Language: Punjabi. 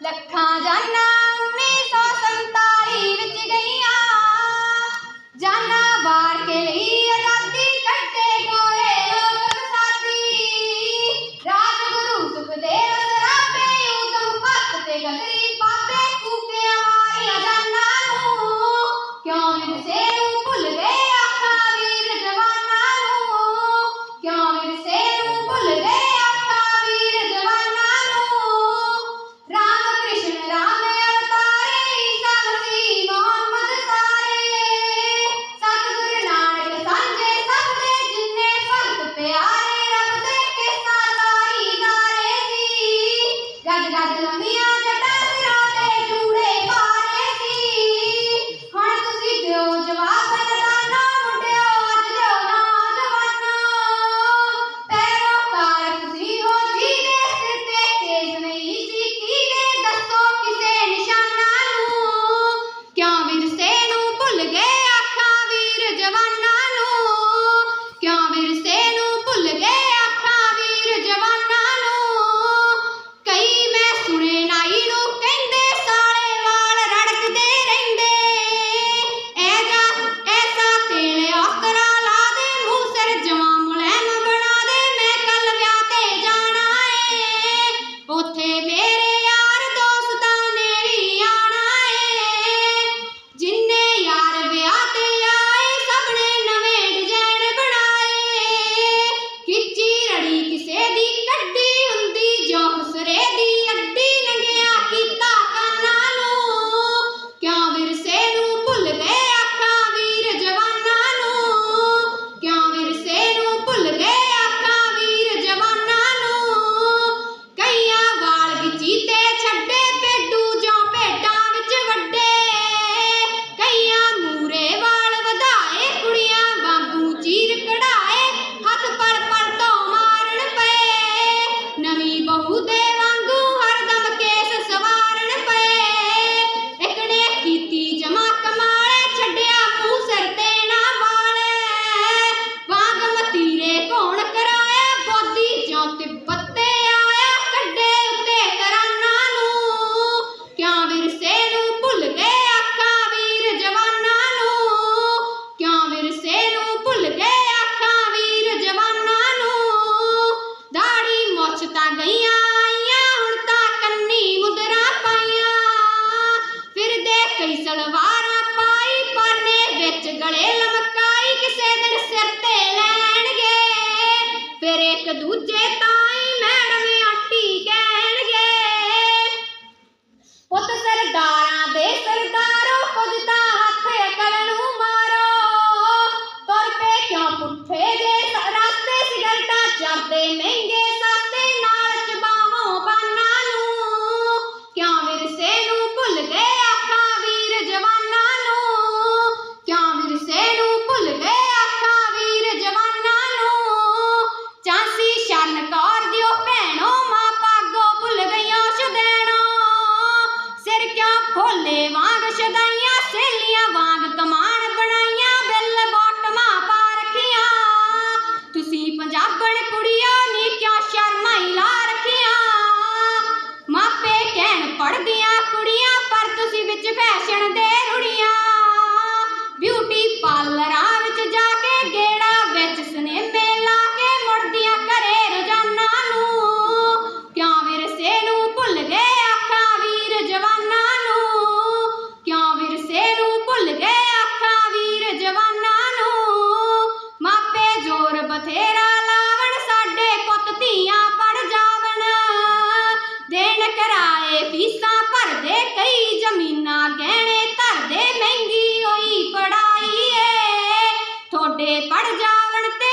Left i Raja Gadilamia. ਹੁਣ ਤਾਂ ਕੰਨੀ ਮੁਦਰਾ ਪਾਈਆਂ। ਫਿਰਦੇ ਕਈ ਸਲਵਾਰਾਂ ਪਾਈ ਪਾਨੇ ਵਿੱਚ ਗਲੇ ਲਮਕਾਈ, ਕਿਸੇ ਦਿਨ ਲੈਣਗੇ। ਫਿਰ ਇੱਕ ਦੂਜੇ ਤਾਂ ਜ਼ਮੀਨਾਂ ਗਹਿਣੇ ਧਰਦੇ ਮਹਿੰਗੀ ਹੋਈ ਪੜਾਈ ਏ। ਥੋੜੇ ਪੜ ਜਾਵਣ ਤੇ